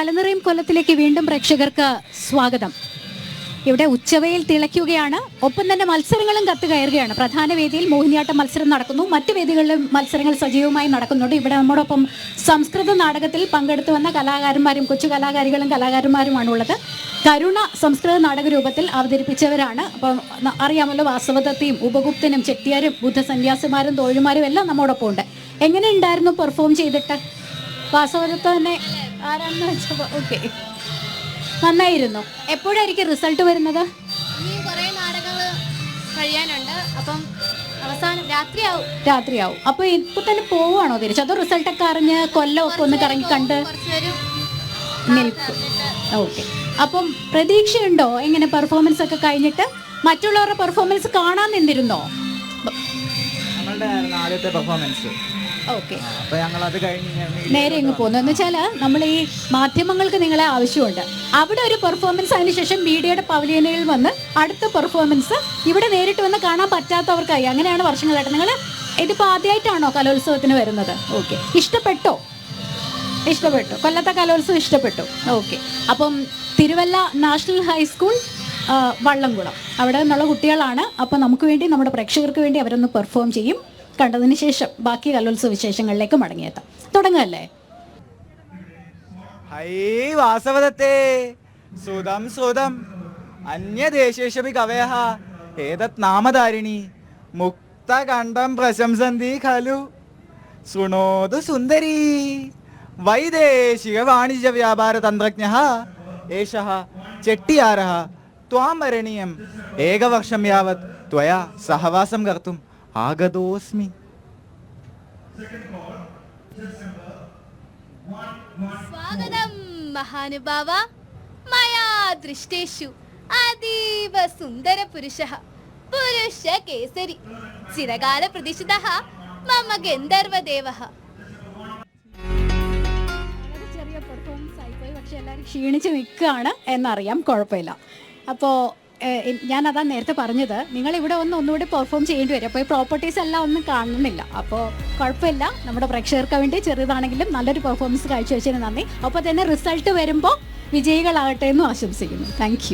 കലനിറയും കൊല്ലത്തിലേക്ക് വീണ്ടും പ്രേക്ഷകർക്ക് സ്വാഗതം. ഇവിടെ ഉച്ചവയിൽ തിളയ്ക്കുകയാണ്. ഒപ്പം തന്നെ മത്സരങ്ങളും കത്തുകയറുകയാണ് പ്രധാന വേദിയിൽ മോഹിനിയാട്ട മത്സരം നടക്കുന്നു. മറ്റ് വേദികളിലും മത്സരങ്ങൾ സജീവമായി നടക്കുന്നുണ്ട്. ഇവിടെ നമ്മോടൊപ്പം സംസ്കൃത നാടകത്തിൽ പങ്കെടുത്തു വന്ന കലാകാരന്മാരും കൊച്ചു കലാകാരികളും കലാകാരന്മാരുമാണ് ഉള്ളത്. കരുണ സംസ്കൃത നാടക രൂപത്തിൽ അവതരിപ്പിച്ചവരാണ്. അപ്പം അറിയാമല്ലോ വാസവദത്തെയും ഉപഗുപ്തനും ചെട്ടിയാരും ബുദ്ധസന്യാസിമാരും തോഴിമാരും എല്ലാം നമ്മോടൊപ്പം ഉണ്ട് എങ്ങനെ ഉണ്ടായിരുന്നു പെർഫോം ചെയ്തിട്ട്? വാസവദത്ത് തന്നെ ആരാണെന്ന് വെച്ചപ്പോൾ ഓക്കെ നന്നായിരുന്നു. എപ്പോഴായിരിക്കും റിസൾട്ട് വരുന്നത്? ഇനിയും കുറേ നാടകങ്ങൾ കഴിയാനുണ്ട്. അപ്പം അവസാനം രാത്രിയാവും രാത്രിയാവും അപ്പൊ ഇപ്പൊ തന്നെ പോവാണോ തിരിച്ചു? അതോ റിസൾട്ട് ഒക്കെ അറിഞ്ഞ് കൊല്ലമൊക്കെ ഒന്ന് കറങ്ങി കണ്ട് കുറച്ചുപേരും നിൽക്കും. ഓക്കെ അപ്പം പ്രതീക്ഷയുണ്ടോ എങ്ങനെ പെർഫോമൻസ് ഒക്കെ കഴിഞ്ഞിട്ട്? മറ്റുള്ളവരുടെ പെർഫോമൻസ് കാണാൻ നിന്നിരുന്നോ? നമ്മളുടെ ആദ്യത്തെ പെർഫോമൻസ് ഓക്കെ. അപ്പോൾ ഞങ്ങൾ അത് കഴിഞ്ഞ് നേരെ ഇങ്ങ് പോകുന്നു എന്ന് വെച്ചാൽ നമ്മൾ ഈ മാധ്യമങ്ങൾക്ക് നിങ്ങളെ ആവശ്യമുണ്ട്. അവിടെ ഒരു പെർഫോമൻസ് അതിനുശേഷം മീഡിയയുടെ പവലിയനയിൽ വന്ന് അടുത്ത പെർഫോമൻസ് ഇവിടെ നേരിട്ട് വന്ന് കാണാൻ പറ്റാത്തവർക്കായി. അങ്ങനെയാണ് വർഷങ്ങളായിട്ട്. നിങ്ങൾ ഇതിപ്പോൾ ആദ്യമായിട്ടാണോ കലോത്സവത്തിന് വരുന്നത്? ഓക്കെ. ഇഷ്ടപ്പെട്ടോ? ഇഷ്ടപ്പെട്ടു. കൊല്ലത്തെ കലോത്സവം ഇഷ്ടപ്പെട്ടു. ഓക്കെ. അപ്പം തിരുവല്ല നാഷണൽ ഹൈസ്കൂൾ വള്ളംകുളം. അവിടെ നിന്നുള്ള കുട്ടികളാണ്. അപ്പം നമുക്ക് വേണ്ടി നമ്മുടെ പ്രേക്ഷകർക്ക് വേണ്ടി അവരൊന്ന് പെർഫോം ചെയ്യും. കണ്ടതിന് ശേഷം ബാക്കി കലോത്സവ വിശേഷങ്ങളിലേക്ക് മടങ്ങിയെത്താം. തുടങ്ങല്ലേ? വാസവദത്തെ സുതം സുതം. അന്യദേശേഷപി കവയഹ ഏതത് നാമധാരിണി? മുക്തകണ്ഠം പ്രശംസന്തി ഖലു. ശൃണോതു സുന്ദരി. വൈദേശിക വാണിജ്യ വ്യാപാര തന്ത്രജ്ഞ ഏഷ ചെട്ടിയാരः. ത്വാം വരണീയം ഏകവർഷം യാവത് ത്വയാ സഹവാസം കർത്തും. ആഗതോസ്മി. സ്വാഗതം മഹാനുഭാവ. മയാ ദൃഷ്ടേഷു. അതീവ സുന്ദര പുരുഷ പുരുഷ കേസരി ചിരകാല പ്രതിഷിത മമ ഗന്ധർവദേവ ചെറിയ പെർഫോമൻസ് ആയിപ്പോയി. പക്ഷെ എല്ലാവരും ക്ഷീണിച്ച് നിൽക്കുകയാണ് എന്നറിയാം. കുഴപ്പമില്ല. അപ്പോൾ ഞാൻ അതാ നേരത്തെ പറഞ്ഞത്. നിങ്ങൾ ഇവിടെ ഒന്ന് ഒന്നുകൂടി പെർഫോം ചെയ്യേണ്ടി വരും. അപ്പോൾ ഈ പ്രോപ്പർട്ടീസ് എല്ലാം ഒന്നും കാണുന്നില്ല. അപ്പോൾ കുഴപ്പമില്ല. നമ്മുടെ പ്രേക്ഷകർക്ക് വേണ്ടി ചെറുതാണെങ്കിലും നല്ലൊരു പെർഫോമൻസ് കാഴ്ചവെച്ചതിന് നന്ദി. അപ്പോൾ തന്നെ റിസൾട്ട് വരുമ്പോൾ വിജയികളാകട്ടെ എന്നും ആശംസിക്കുന്നു. താങ്ക്